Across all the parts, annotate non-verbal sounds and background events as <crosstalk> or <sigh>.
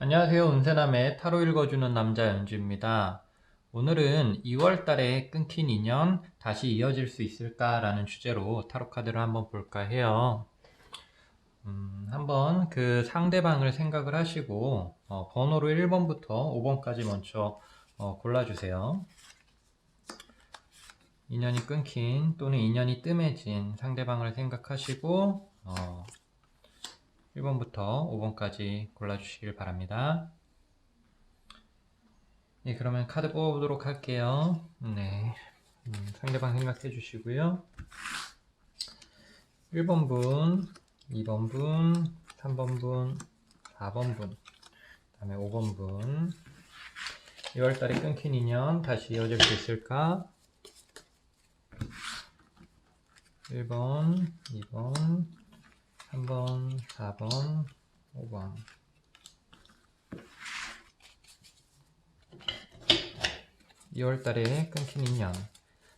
안녕하세요. 운세남의 타로 읽어주는 남자 연주입니다. 오늘은 2월 달에 끊긴 인연 다시 이어질 수 있을까라는 주제로 타로 카드를 한번 볼까 해요. 음, 한번 그 상대방을 생각을 하시고 어, 번호로 1번부터 5번까지 먼저 어, 골라주세요. 인연이 끊긴 또는 인연이 뜸해진 상대방을 생각하시고 어, 1번부터 5번까지 골라주시길 바랍니다. 예, 그러면 카드 뽑아보도록 할게요. 네. 음, 상대방 생각해 주시고요. 1번 분, 2번 분, 3번 분, 4번 분, 그 다음에 5번 분. 2월달에 끊긴 인연 다시 이어질 수 있을까? 1번, 2번, 3번, 4번, 5번. 2월 달에 끊긴 인연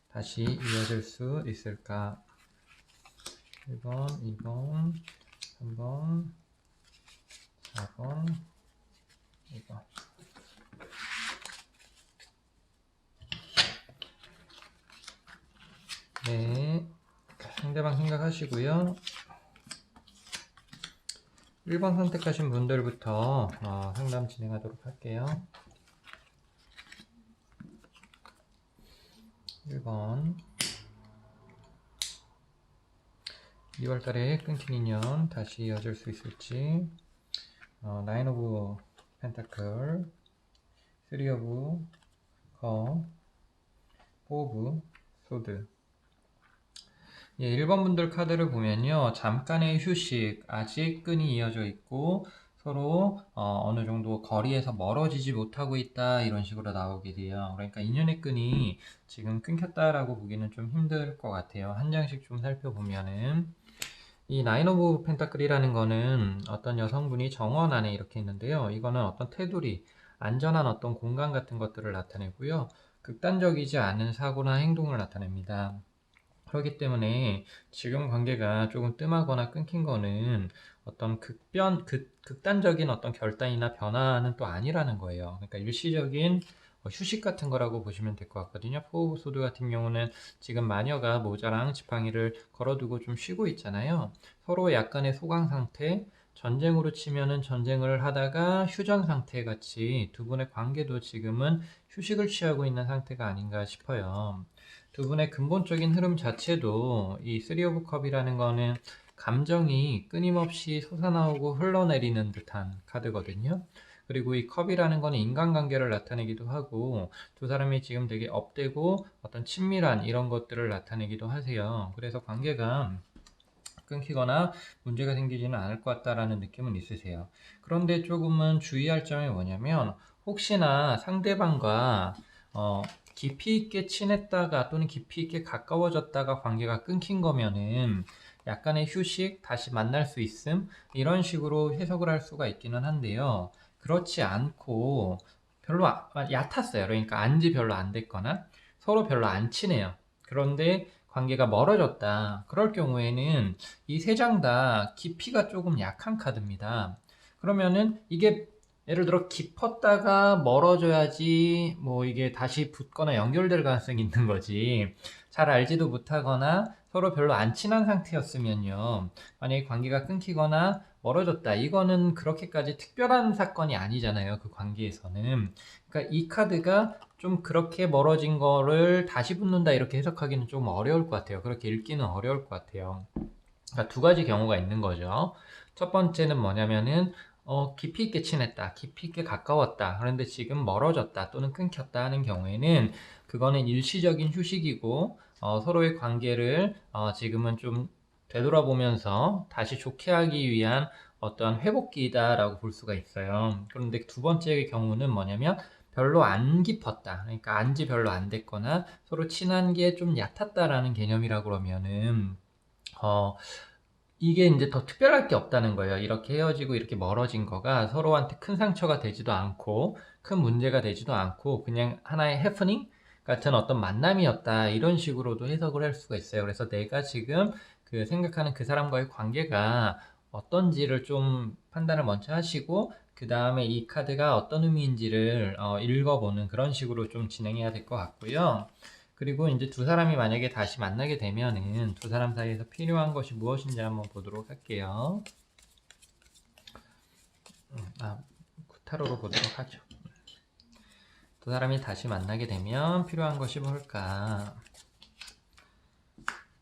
다시 이어질 수 있을까? 1번, 2번, 3번, 4번, 5번. 네. 상대방 생각하시고요. 1번 선택하신 분들부터 어, 상담 진행하도록 할게요. 1번. 2월달에 끊긴 인연 다시 이어질 수 있을지. 어, 9 오브 펜타클. 3 오브 컵 4 오브 소드 예, 1번 분들 카드를 보면요. 잠깐의 휴식, 아직 끈이 이어져 있고 서로 어, 느 정도 거리에서 멀어지지 못하고 있다 이런 식으로 나오게 돼요. 그러니까 인연의 끈이 지금 끊겼다라고 보기는 좀 힘들 것 같아요. 한 장씩 좀 살펴보면은 이 나인 오브 펜타클이라는 거는 어떤 여성분이 정원 안에 이렇게 있는데요. 이거는 어떤 테두리, 안전한 어떤 공간 같은 것들을 나타내고요. 극단적이지 않은 사고나 행동을 나타냅니다. 그렇기 때문에 지금 관계가 조금 뜸하거나 끊긴 거는 어떤 극변, 극, 극단적인 어떤 결단이나 변화는 또 아니라는 거예요. 그러니까 일시적인 어, 휴식 같은 거라고 보시면 될 것 같거든요. 포우소드 같은 경우는 지금 마녀가 모자랑 지팡이를 걸어두고 좀 쉬고 있잖아요. 서로 약간의 소강 상태, 전쟁으로 치면은 전쟁을 하다가 휴전 상태 같이 두 분의 관계도 지금은 휴식을 취하고 있는 상태가 아닌가 싶어요. 두 분의 근본적인 흐름 자체도 이 쓰리 오브 컵이라는 거는 감정이 끊임없이 솟아나오고 흘러내리는 듯한 카드거든요. 그리고 이 컵이라는 거는 인간관계를 나타내기도 하고 두 사람이 지금 되게 업되고 어떤 친밀한 이런 것들을 나타내기도 하세요. 그래서 관계가 끊기거나 문제가 생기지는 않을 것 같다라는 느낌은 있으세요. 그런데 조금은 주의할 점이 뭐냐면 혹시나 상대방과 어, 깊이 있게 친했다가 또는 깊이 있게 가까워졌다가 관계가 끊긴 거면은 약간의 휴식, 다시 만날 수 있음 이런 식으로 해석을 할 수가 있기는 한데요. 그렇지 않고 별로 아, 얕았어요. 그러니까 안지 별로 안 됐거나 서로 별로 안 친해요. 그런데 관계가 멀어졌다. 그럴 경우에는 이 세 장 다 깊이가 조금 약한 카드입니다. 그러면은 이게 예를 들어 깊었다가 멀어져야지 뭐 이게 다시 붙거나 연결될 가능성이 있는 거지. 잘 알지도 못하거나 서로 별로 안 친한 상태였으면요. 만약에 관계가 끊기거나 멀어졌다. 이거는 그렇게까지 특별한 사건이 아니잖아요. 그 관계에서는. 그러니까 이 카드가 좀 그렇게 멀어진 거를 다시 붙는다 이렇게 해석하기는 좀 어려울 것 같아요. 그렇게 읽기는 어려울 것 같아요. 그러니까 두 가지 경우가 있는 거죠. 첫 번째는 뭐냐면은 어, 깊이 있게 친했다, 깊이 있게 가까웠다. 그런데 지금 멀어졌다 또는 끊겼다 하는 경우에는 그거는 일시적인 휴식이고 어, 서로의 관계를 어, 지금은 좀 되돌아보면서 다시 좋게 하기 위한 어떤 회복기다라고 볼 수가 있어요. 그런데 두 번째 경우는 뭐냐면 별로 안 깊었다. 그러니까 안지 별로 안 됐거나 서로 친한 게 좀 얕았다라는 개념이라 그러면은 어, 이게 이제 더 특별할 게 없다는 거예요. 이렇게 헤어지고 이렇게 멀어진 거가 서로한테 큰 상처가 되지도 않고 큰 문제가 되지도 않고 그냥 하나의 해프닝 같은 어떤 만남이었다 이런 식으로도 해석을 할 수가 있어요. 그래서 내가 지금 그 생각하는 그 사람과의 관계가 어떤지를 좀 판단을 먼저 하시고 그 다음에 이 카드가 어떤 의미인지를 어, 읽어보는 그런 식으로 좀 진행해야 될 것 같고요. 그리고 이제 두 사람이 만약에 다시 만나게 되면은 두 사람 사이에서 필요한 것이 무엇인지 한번 보도록 할게요. 음, 아, 구타로로 보도록 하죠. 두 사람이 다시 만나게 되면 필요한 것이 뭘까?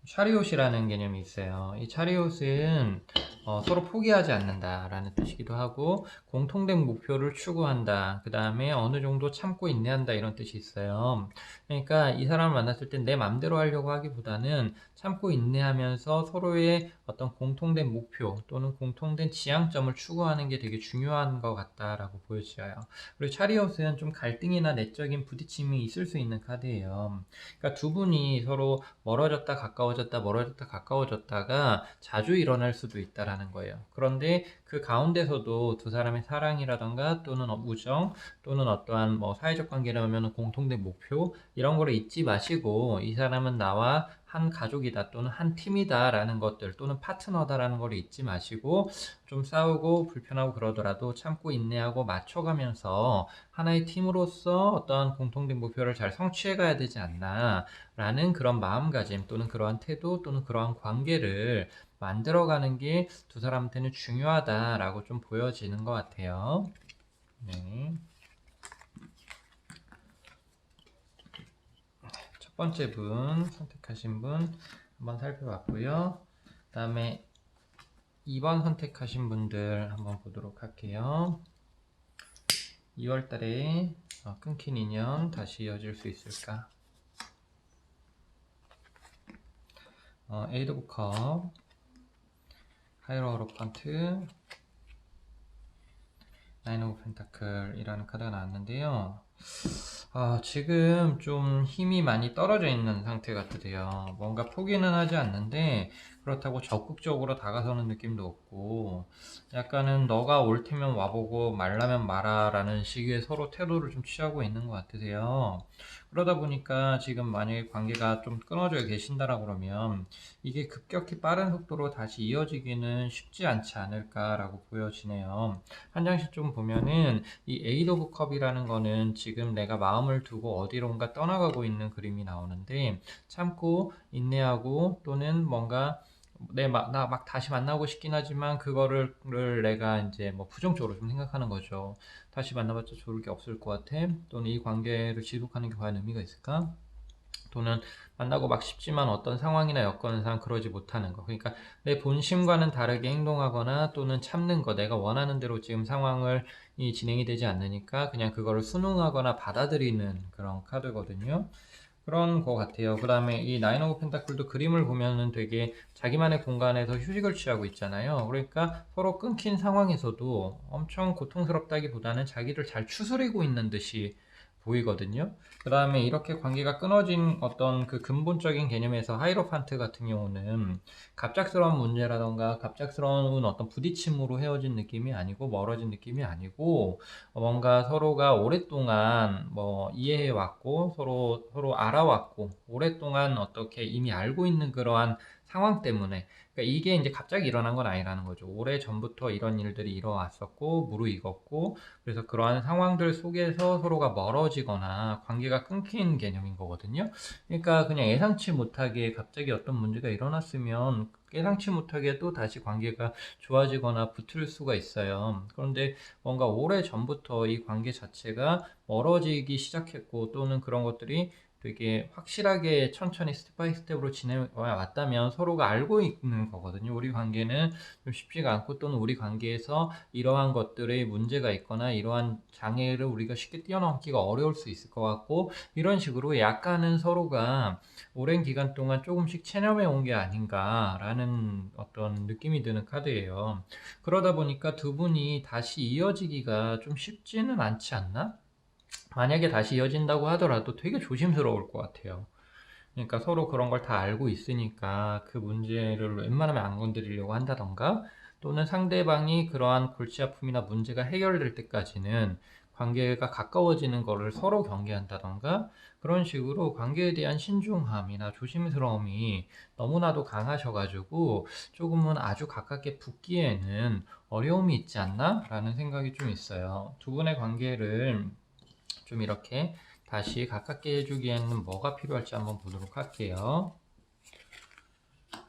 차리옷이라는 개념이 있어요. 이 차리옷은 어, 서로 포기하지 않는다라는 뜻이기도 하고 공통된 목표를 추구한다. 그 다음에 어느 정도 참고 인내한다 이런 뜻이 있어요. 그러니까 이 사람을 만났을 때 내 맘대로 하려고 하기보다는 참고 인내하면서 서로의 어떤 공통된 목표 또는 공통된 지향점을 추구하는 게 되게 중요한 것 같다라고 보여져요. 그리고 차리옷은 좀 갈등이나 내적인 부딪힘이 있을 수 있는 카드예요. 그러니까 두 분이 서로 멀어졌다 가까워졌다 멀어졌다 가까워졌다가 자주 일어날 수도 있다라는 거예요. 그런데 그 가운데서도 두 사람의 사랑이라던가 또는 우정 또는 어떠한 뭐 사회적 관계라면 공통된 목표 이런 거를 잊지 마시고 이 사람은 나와 한 가족이다 또는 한 팀이다라는 것들 또는 파트너다라는 걸 잊지 마시고 좀 싸우고 불편하고 그러더라도 참고 인내하고 맞춰가면서 하나의 팀으로서 어떤 공통된 목표를 잘 성취해 가야 되지 않나라는 그런 마음가짐 또는 그러한 태도 또는 그러한 관계를 만들어가는 게 두 사람한테는 중요하다라고 좀 보여지는 것 같아요. 네. 첫 번째 분 선택하신 분 한번 살펴봤고요. 그 다음에 2번 선택하신 분들 한번 보도록 할게요. 2월 달에 어, 끊긴 인연 다시 이어질 수 있을까? 어, 에이드 오브 컵 하이로로판트 나인 오브 펜타클이라는 카드가 나왔는데요. 아, 지금 좀 힘이 많이 떨어져 있는 상태 같으세요. 뭔가 포기는 하지 않는데 그렇다고 적극적으로 다가서는 느낌도 없고 약간은 너가 올 테면 와보고 말라면 마라라는 식의 서로 태도를 좀 취하고 있는 것 같으세요. 그러다 보니까 지금 만약에 관계가 좀 끊어져 계신다라 그러면 이게 급격히 빠른 속도로 다시 이어지기는 쉽지 않지 않을까라고 보여지네요. 한 장씩 좀 보면은 이 에이드 오브 컵이라는 거는 지금 내가 마음을 두고 어디론가 떠나가고 있는 그림이 나오는데 참고 인내하고 또는 뭔가 내막나막 다시 만나고 싶긴 하지만 그거를 내가 이제 뭐 부정적으로 좀 생각하는 거죠. 다시 만나봤자 좋을 게 없을 것 같아. 또는 이 관계를 지속하는 게 과연 의미가 있을까? 또는 만나고 막 싶지만 어떤 상황이나 여건상 그러지 못하는 거. 그러니까 내 본심과는 다르게 행동하거나 또는 참는 거. 내가 원하는 대로 지금 상황을 이 진행이 되지 않으니까 그냥 그거를 순응하거나 받아들이는 그런 카드거든요. 그런 것 같아요. 그 다음에 이 나인 오브 펜타클도 그림을 보면은 되게 자기만의 공간에서 휴식을 취하고 있잖아요. 그러니까 서로 끊긴 상황에서도 엄청 고통스럽다기보다는 자기를 잘 추스리고 있는 듯이 보이거든요. 그 다음에 이렇게 관계가 끊어진 어떤 그 근본적인 개념에서 하이로판트 같은 경우는 갑작스러운 문제라던가 갑작스러운 어떤 부딪힘으로 헤어진 느낌이 아니고 멀어진 느낌이 아니고 뭔가 서로가 오랫동안 뭐 이해해 왔고 서로 서로 알아왔고 오랫동안 어떻게 이미 알고 있는 그러한 상황 때문에 그러니까 이게 이제 갑자기 일어난 건 아니라는 거죠. 오래 전부터 이런 일들이 일어났었고 무르익었고 그래서 그러한 상황들 속에서 서로가 멀어지거나 관계가 끊긴 개념인 거거든요. 그러니까 그냥 예상치 못하게 갑자기 어떤 문제가 일어났으면 예상치 못하게 또 다시 관계가 좋아지거나 붙을 수가 있어요. 그런데 뭔가 오래 전부터 이 관계 자체가 멀어지기 시작했고 또는 그런 것들이 되게 확실하게 천천히 스텝 바이 스텝으로 지내왔다면 서로가 알고 있는 거거든요. 우리 관계는 좀 쉽지가 않고 또는 우리 관계에서 이러한 것들의 문제가 있거나 이러한 장애를 우리가 쉽게 뛰어넘기가 어려울 수 있을 것 같고 이런 식으로 약간은 서로가 오랜 기간 동안 조금씩 체념해 온 게 아닌가라는 어떤 느낌이 드는 카드예요. 그러다 보니까 두 분이 다시 이어지기가 좀 쉽지는 않지 않나? 만약에 다시 이어진다고 하더라도 되게 조심스러울 것 같아요. 그러니까 서로 그런 걸 다 알고 있으니까 그 문제를 웬만하면 안 건드리려고 한다던가 또는 상대방이 그러한 골치 아픔이나 문제가 해결될 때까지는 관계가 가까워지는 거를 서로 경계한다던가 그런 식으로 관계에 대한 신중함이나 조심스러움이 너무나도 강하셔가지고 조금은 아주 가깝게 붙기에는 어려움이 있지 않나? 라는 생각이 좀 있어요. 두 분의 관계를 좀 이렇게 다시 가깝게 해주기에는 뭐가 필요할지 한번 보도록 할게요.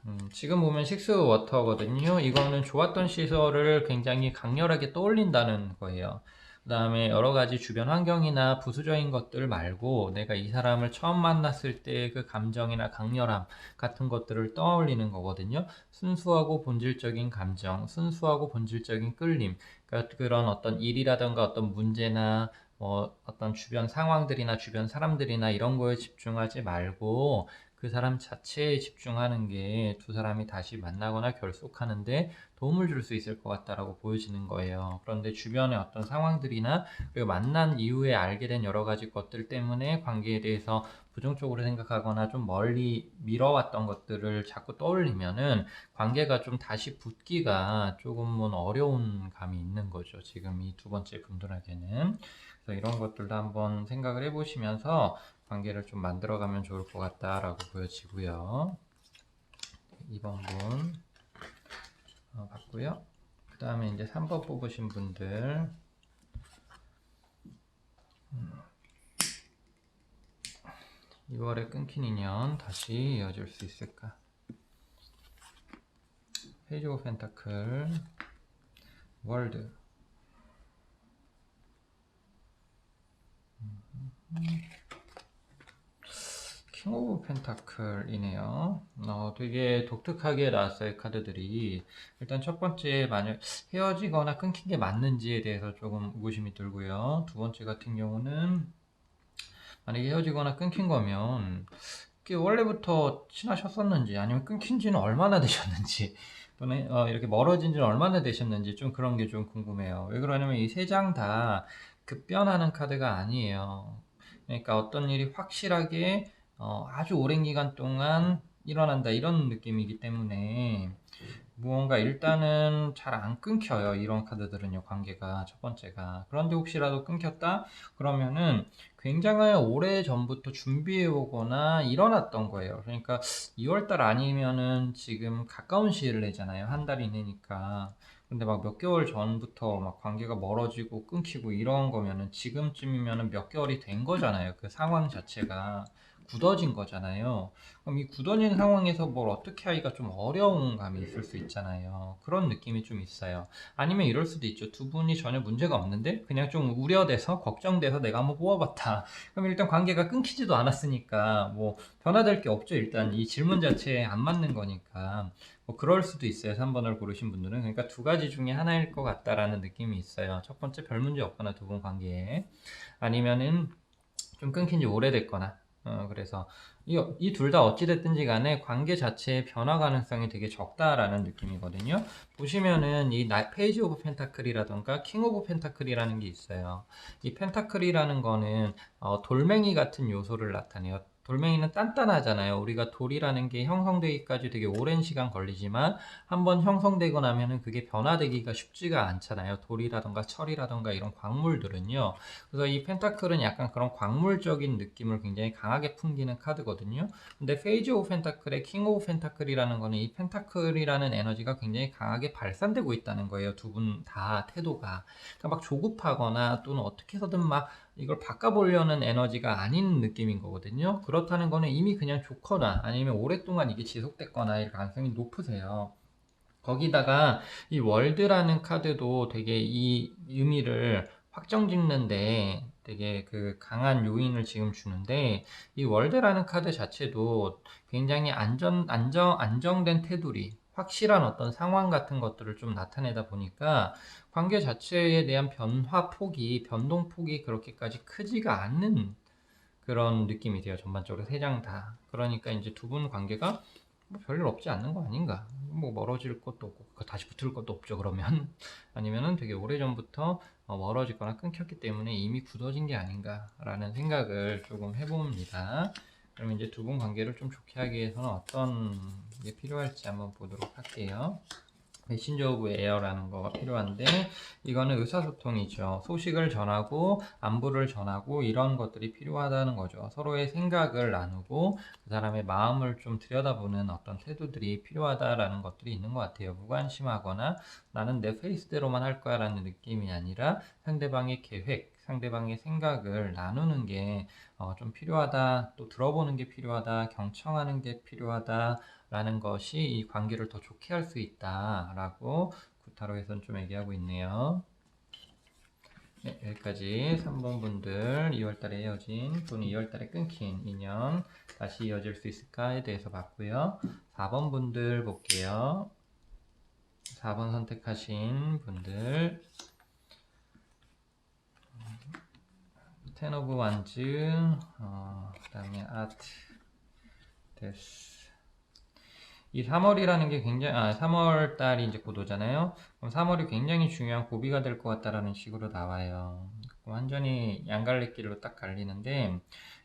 음, 지금 보면 식스 워터거든요. 이거는 좋았던 시설을 굉장히 강렬하게 떠올린다는 거예요. 그 다음에 여러 가지 주변 환경이나 부수적인 것들 말고 내가 이 사람을 처음 만났을 때 그 감정이나 강렬함 같은 것들을 떠올리는 거거든요. 순수하고 본질적인 감정, 순수하고 본질적인 끌림, 그러니까 그런 어떤 일이라든가 어떤 문제나 뭐 어떤 주변 상황들이나 주변 사람들이나 이런 거에 집중하지 말고 그 사람 자체에 집중하는 게 두 사람이 다시 만나거나 결속하는데 도움을 줄 수 있을 것 같다라고 보여지는 거예요. 그런데 주변의 어떤 상황들이나 그리고 만난 이후에 알게 된 여러 가지 것들 때문에 관계에 대해서 부정적으로 생각하거나 좀 멀리 미뤄왔던 것들을 자꾸 떠올리면은 관계가 좀 다시 붙기가 조금은 어려운 감이 있는 거죠. 지금 이 두 번째 분들에게는. 그래서 이런 것들도 한번 생각을 해보시면서 관계를 좀 만들어가면 좋을 것 같다라고 보여지고요. 2번 분 어, 봤고요. 그 다음에 이제 3번 뽑으신 분들 음. 2월에 끊긴 인연 다시 이어질 수 있을까? 페이지 오브 펜타클 월드 킹 오브 펜타클이네요. 어, 되게 독특하게 나왔어요, 카드들이. 일단 첫 번째, 만약 헤어지거나 끊긴 게 맞는지에 대해서 조금 의구심이 들고요. 두 번째 같은 경우는, 만약에 헤어지거나 끊긴 거면, 그게 원래부터 친하셨었는지, 아니면 끊긴 지는 얼마나 되셨는지, <laughs> 또는 어, 이렇게 멀어진 지는 얼마나 되셨는지, 좀 그런 게 좀 궁금해요. 왜 그러냐면 이 세 장 다 급변하는 카드가 아니에요. 그러니까 어떤 일이 확실하게 어, 아주 오랜 기간 동안 일어난다 이런 느낌이기 때문에 무언가 일단은 잘 안 끊겨요 이런 카드들은요 관계가 첫 번째가. 그런데 혹시라도 끊겼다? 그러면은 굉장히 오래 전부터 준비해 오거나 일어났던 거예요. 그러니까 2월달 아니면은 지금 가까운 시일 내잖아요 한 달 이내니까. 근데 막 몇 개월 전부터 막 관계가 멀어지고 끊기고 이런 거면은 지금쯤이면은 몇 개월이 된 거잖아요 그 상황 자체가 굳어진 거잖아요. 그럼 이 굳어진 상황에서 뭘 어떻게 하기가 좀 어려운 감이 있을 수 있잖아요. 그런 느낌이 좀 있어요. 아니면 이럴 수도 있죠. 두 분이 전혀 문제가 없는데 그냥 좀 우려돼서 걱정돼서 내가 한번 뽑아봤다. 그럼 일단 관계가 끊기지도 않았으니까 뭐 변화될 게 없죠. 일단 이 질문 자체에 안 맞는 거니까. 뭐 그럴 수도 있어요. 3번을 고르신 분들은. 그러니까 두 가지 중에 하나일 것 같다라는 느낌이 있어요. 첫 번째 별 문제 없거나 두 분 관계에. 아니면은 좀 끊긴 지 오래됐거나 어, 그래서 이 둘 다 어찌됐든지 간에 관계 자체의 변화 가능성이 되게 적다라는 느낌이거든요. 보시면은 이 페이지 오브 펜타클이라던가 킹 오브 펜타클이라는 게 있어요. 이 펜타클이라는 거는 어, 돌멩이 같은 요소를 나타내요. 돌멩이는 단단하잖아요. 우리가 돌이라는 게 형성되기까지 되게 오랜 시간 걸리지만 한번 형성되고 나면은 그게 변화되기가 쉽지가 않잖아요. 돌이라던가 철이라던가 이런 광물들은요. 그래서 이 펜타클은 약간 그런 광물적인 느낌을 굉장히 강하게 풍기는 카드거든요. 근데 페이지 오브 펜타클의 킹 오브 펜타클이라는 거는 이 펜타클이라는 에너지가 굉장히 강하게 발산되고 있다는 거예요. 두 분 다 태도가. 그러니까 막 조급하거나 또는 어떻게 해서든 막 이걸 바꿔보려는 에너지가 아닌 느낌인 거거든요. 그렇다는 거는 이미 그냥 좋거나 아니면 오랫동안 이게 지속됐거나 일 가능성이 높으세요. 거기다가 이 월드라는 카드도 되게 이 의미를 확정 짓는데 되게 그 강한 요인을 지금 주는데 이 월드라는 카드 자체도 굉장히 안전 안정 안정된 테두리 확실한 어떤 상황 같은 것들을 좀 나타내다 보니까 관계 자체에 대한 변화 폭이, 변동 폭이 그렇게까지 크지가 않는 그런 느낌이 돼요. 전반적으로 세 장 다. 그러니까 이제 두 분 관계가 뭐 별일 없지 않는 거 아닌가. 뭐 멀어질 것도 없고 다시 붙을 것도 없죠. 그러면 <laughs> 아니면은 되게 오래 전부터 어, 멀어지거나 끊겼기 때문에 이미 굳어진 게 아닌가라는 생각을 조금 해봅니다. 그럼 이제 두 분 관계를 좀 좋게 하기 위해서는 어떤 게 필요할지 한번 보도록 할게요. 메신저 오브 에어라는 거가 필요한데 이거는 의사소통이죠. 소식을 전하고 안부를 전하고 이런 것들이 필요하다는 거죠. 서로의 생각을 나누고 그 사람의 마음을 좀 들여다보는 어떤 태도들이 필요하다라는 것들이 있는 것 같아요. 무관심하거나 나는 내 페이스대로만 할 거야 라는 느낌이 아니라 상대방의 계획, 상대방의 생각을 나누는 게 어, 좀 필요하다, 또 들어보는 게 필요하다, 경청하는 게 필요하다 라는 것이 이 관계를 더 좋게 할 수 있다라고 구타로에서는 좀 얘기하고 있네요. 네, 여기까지 3번 분들 2월달에 헤어진 또는 2월달에 끊긴 인연 다시 이어질 수 있을까에 대해서 봤고요. 4번 분들 볼게요. 4번 선택하신 분들 텐 오브 완즈 어, 그 다음에 아트 데스 이 3월이라는 게 굉장히 아 3월 달이 이제 곧 오잖아요 그럼 3월이 굉장히 중요한 고비가 될 것 같다라는 식으로 나와요 완전히 양갈래길로 딱 갈리는데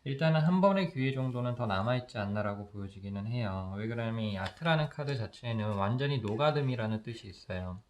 일단은 한 번의 기회 정도는 더 남아있지 않나라고 보여지기는 해요 왜 그러냐면 이 아트라는 카드 자체는 완전히 노가듬이라는 뜻이 있어요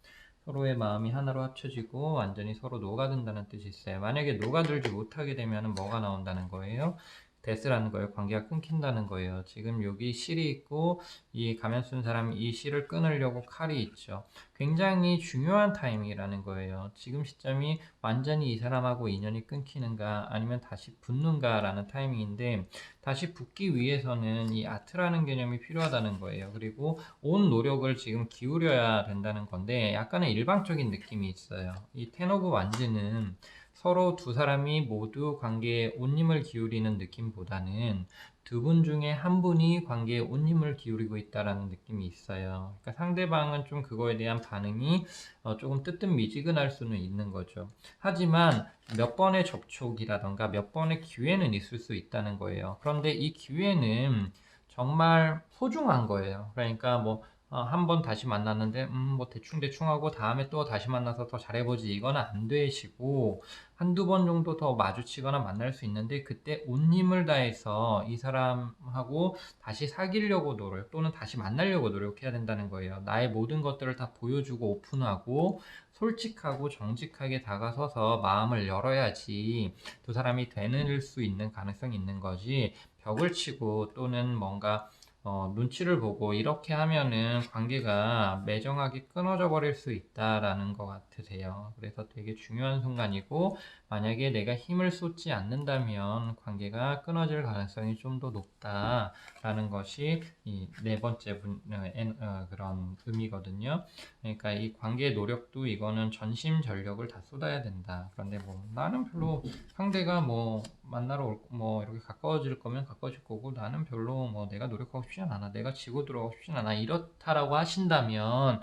서로의 마음이 하나로 합쳐지고 완전히 서로 녹아든다는 뜻이 있어요. 만약에 녹아들지 못하게 되면 뭐가 나온다는 거예요? 데스라는 거예요. 관계가 끊긴다는 거예요. 지금 여기 실이 있고 이 가면 쓴 사람이 이 실을 끊으려고 칼이 있죠. 굉장히 중요한 타이밍이라는 거예요. 지금 시점이 완전히 이 사람하고 인연이 끊기는가 아니면 다시 붙는가라는 타이밍인데 다시 붙기 위해서는 이 아트라는 개념이 필요하다는 거예요. 그리고 온 노력을 지금 기울여야 된다는 건데 약간의 일방적인 느낌이 있어요. 이 테너브 완즈는 서로 두 사람이 모두 관계에 온 힘을 기울이는 느낌보다는 두 분 중에 한 분이 관계에 온 힘을 기울이고 있다라는 느낌이 있어요. 그러니까 상대방은 좀 그거에 대한 반응이 어 조금 뜨뜻미지근할 수는 있는 거죠. 하지만 몇 번의 접촉이라던가 몇 번의 기회는 있을 수 있다는 거예요. 그런데 이 기회는 정말 소중한 거예요. 그러니까 뭐 어, 한번 다시 만났는데 음, 뭐 대충 대충 하고 다음에 또 다시 만나서 더 잘해보지 이거는 안 되시고 한두 번 정도 더 마주치거나 만날 수 있는데 그때 온 힘을 다해서 이 사람하고 다시 사귀려고 노력 또는 다시 만나려고 노력해야 된다는 거예요. 나의 모든 것들을 다 보여주고 오픈하고 솔직하고 정직하게 다가서서 마음을 열어야지 두 사람이 되는 수 있는 가능성이 있는 거지 벽을 치고 또는 뭔가 어, 눈치를 보고 이렇게 하면은 관계가 매정하게 끊어져 버릴 수 있다라는 것 같으세요. 그래서 되게 중요한 순간이고 만약에 내가 힘을 쏟지 않는다면 관계가 끊어질 가능성이 좀 더 높다라는 것이 이 네 번째 분, 어, 어, 그런 의미거든요. 그러니까 이 관계의 노력도 이거는 전심 전력을 다 쏟아야 된다. 그런데 뭐 나는 별로 상대가 뭐 만나러 올, 뭐 이렇게 가까워질 거면 가까워질 거고 나는 별로 뭐 내가 노력하고 싶진 않아. 내가 지고 들어가고 싶진 않아. 이렇다라고 하신다면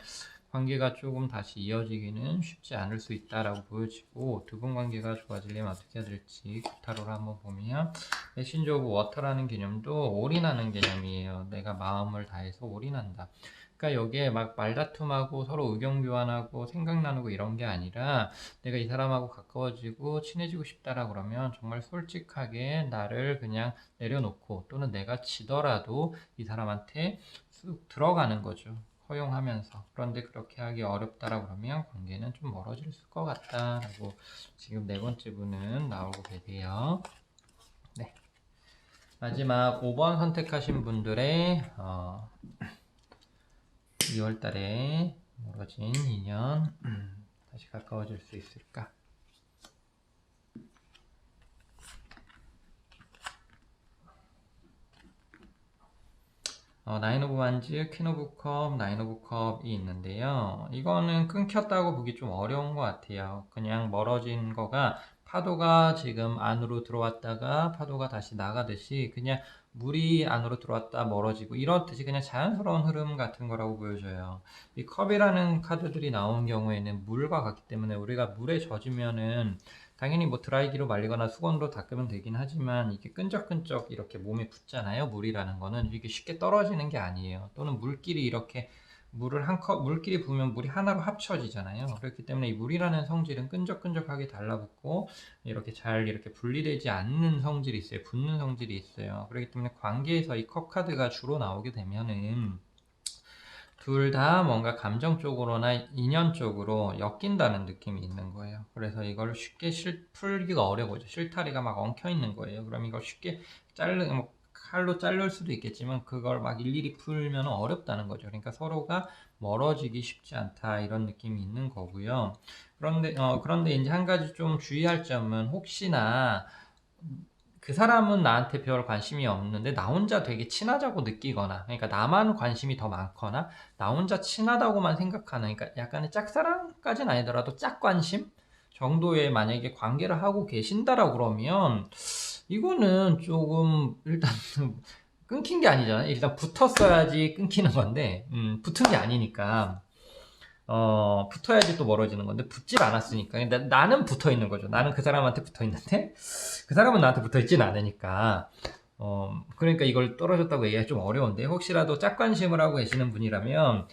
관계가 조금 다시 이어지기는 쉽지 않을 수 있다라고 보여지고 두 분 관계가 좋아지려면 어떻게 해야 될지 구타로를 한번 보면 메신저 오브 워터라는 개념도 올인하는 개념이에요. 내가 마음을 다해서 올인한다. 그러니까 여기에 막 말다툼하고 서로 의견 교환하고 생각 나누고 이런 게 아니라 내가 이 사람하고 가까워지고 친해지고 싶다라 그러면 정말 솔직하게 나를 그냥 내려놓고 또는 내가 지더라도 이 사람한테 쑥 들어가는 거죠. 허용하면서 그런데 그렇게 하기 어렵다라 그러면 관계는 좀 멀어질 것 같다라고 지금 네 번째 분은 나오고 계세요. 네. 마지막 5번 선택하신 분들의 어, 2월달에 멀어진 인연 다시 가까워질 수 있을까? 어, 나인 오브 완즈, 퀸 오브 컵, 나인 오브 컵이 있는데요. 이거는 끊겼다고 보기 좀 어려운 것 같아요. 그냥 멀어진 거가 파도가 지금 안으로 들어왔다가 파도가 다시 나가듯이 그냥 물이 안으로 들어왔다 멀어지고 이렇듯이 그냥 자연스러운 흐름 같은 거라고 보여져요. 이 컵이라는 카드들이 나온 경우에는 물과 같기 때문에 우리가 물에 젖으면은 당연히 뭐 드라이기로 말리거나 수건으로 닦으면 되긴 하지만 이게 끈적끈적 이렇게 몸에 붙잖아요. 물이라는 거는 이게 쉽게 떨어지는 게 아니에요. 또는 물끼리 이렇게 물을 한 컵, 물끼리 부으면 물이 하나로 합쳐지잖아요. 그렇기 때문에 이 물이라는 성질은 끈적끈적하게 달라붙고 이렇게 잘 이렇게 분리되지 않는 성질이 있어요. 붙는 성질이 있어요. 그렇기 때문에 관계에서 이 컵 카드가 주로 나오게 되면은 둘 다 뭔가 감정적으로나 인연적으로 엮인다는 느낌이 있는 거예요. 그래서 이걸 쉽게 실, 풀기가 어려워져. 실타리가 막 엉켜 있는 거예요. 그럼 이걸 쉽게 자르, 뭐 칼로 자를 수도 있겠지만 그걸 막 일일이 풀면 어렵다는 거죠. 그러니까 서로가 멀어지기 쉽지 않다 이런 느낌이 있는 거고요. 그런데 어, 그런데 이제 한 가지 좀 주의할 점은 혹시나 그 사람은 나한테 별 관심이 없는데 나 혼자 되게 친하자고 느끼거나 그러니까 나만 관심이 더 많거나 나 혼자 친하다고만 생각하는 그러니까 약간의 짝사랑까지는 아니더라도 짝관심 정도의 만약에 관계를 하고 계신다라고 그러면 이거는 조금 일단 <laughs> 끊긴 게 아니잖아요. 일단 붙었어야지 끊기는 건데 음, 붙은 게 아니니까 어, 붙어야지 또 멀어지는 건데 붙질 않았으니까 나, 나는 붙어 있는 거죠. 나는 그 사람한테 붙어 있는데 <laughs> 그 사람은 나한테 붙어 있지는 않으니까 어, 그러니까 이걸 떨어졌다고 얘기하기 좀 어려운데 혹시라도 짝관심을 하고 계시는 분이라면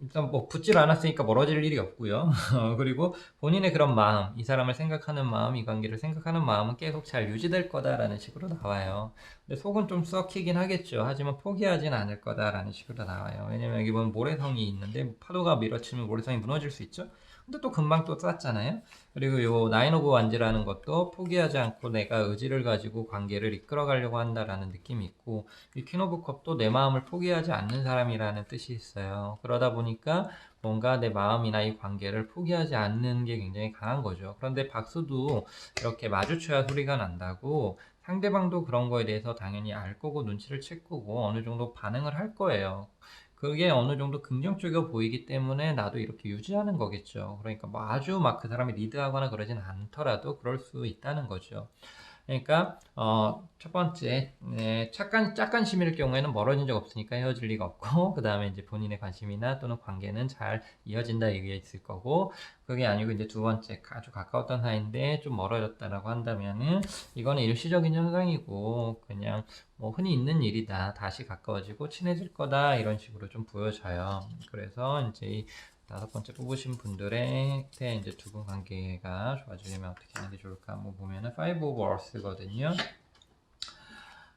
일단 뭐 붙질 않았으니까 멀어질 일이 없고요. <laughs> 그리고 본인의 그런 마음, 이 사람을 생각하는 마음, 이 관계를 생각하는 마음은 계속 잘 유지될 거다라는 식으로 나와요. 근데 속은 좀 썩히긴 하겠죠. 하지만 포기하진 않을 거다라는 식으로 나와요. 왜냐면 여기 보면 모래성이 있는데 파도가 밀어치면 모래성이 무너질 수 있죠. 근데 또 금방 또 쌌잖아요. 그리고 요 나인 오브 완즈라는 것도 포기하지 않고 내가 의지를 가지고 관계를 이끌어 가려고 한다라는 느낌이 있고 이 퀸 오브 컵도 내 마음을 포기하지 않는 사람이라는 뜻이 있어요. 그러다 보니까 뭔가 내 마음이나 이 관계를 포기하지 않는 게 굉장히 강한 거죠. 그런데 박수도 이렇게 마주쳐야 소리가 난다고 상대방도 그런 거에 대해서 당연히 알 거고 눈치를 챌 거고 어느 정도 반응을 할 거예요. 그게 어느 정도 긍정적이어 보이기 때문에 나도 이렇게 유지하는 거겠죠. 그러니까 뭐 아주 막 그 사람이 리드하거나 그러진 않더라도 그럴 수 있다는 거죠. 그러니까 어, 첫 번째 네, 착간 짝관심일 경우에는 멀어진 적 없으니까 헤어질 리가 없고 <laughs> 그 다음에 이제 본인의 관심이나 또는 관계는 잘 이어진다 얘기가 있을 거고 그게 아니고 이제 두 번째 아주 가까웠던 사이인데 좀 멀어졌다라고 한다면은 이거는 일시적인 현상이고 그냥 뭐 흔히 있는 일이다 다시 가까워지고 친해질 거다 이런 식으로 좀 보여져요. 그래서 이제 이 다섯 번째 뽑으신 분들의 때 이제 두 분 관계가 좋아지려면 어떻게 하는 게 좋을까 한번 보면은 five of earth거든요.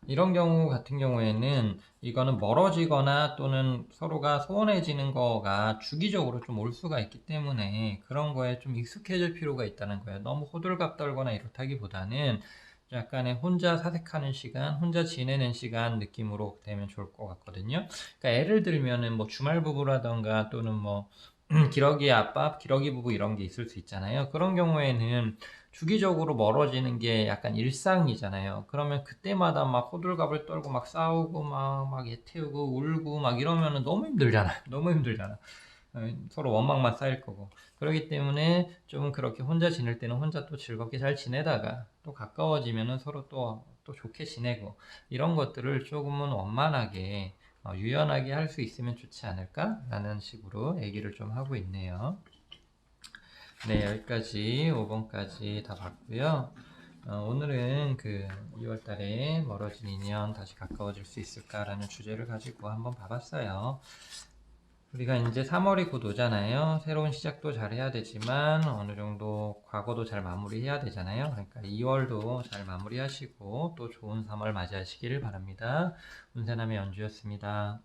이런 경우 같은 경우에는 이거는 멀어지거나 또는 서로가 소원해지는 거가 주기적으로 좀 올 수가 있기 때문에 그런 거에 좀 익숙해질 필요가 있다는 거예요. 너무 호들갑 떨거나 이렇다기보다는 약간의 혼자 사색하는 시간, 혼자 지내는 시간 느낌으로 되면 좋을 것 같거든요. 그러니까 예를 들면은 뭐 주말 부부라던가 또는 뭐 기러기 아빠, 기러기 부부 이런 게 있을 수 있잖아요. 그런 경우에는 주기적으로 멀어지는 게 약간 일상이잖아요. 그러면 그때마다 막 호들갑을 떨고 막 싸우고 막, 막 애태우고 울고 막 이러면은 너무 힘들잖아요. <laughs> 너무 힘들잖아. 어, 서로 원망만 쌓일 거고. 그렇기 때문에 좀 그렇게 혼자 지낼 때는 혼자 또 즐겁게 잘 지내다가 또 가까워지면은 서로 또, 또 좋게 지내고 이런 것들을 조금은 원만하게 어, 유연하게 할 수 있으면 좋지 않을까라는 식으로 얘기를 좀 하고 있네요. 네, 여기까지 5번까지 다 봤고요. 어, 오늘은 그 2월 달에 멀어진 인연 다시 가까워질 수 있을까라는 주제를 가지고 한번 봐봤어요. 우리가 이제 3월이 곧 오잖아요. 새로운 시작도 잘 해야 되지만 어느 정도 과거도 잘 마무리해야 되잖아요. 그러니까 2월도 잘 마무리하시고 또 좋은 3월 맞이하시기를 바랍니다. 운세남의 연주였습니다.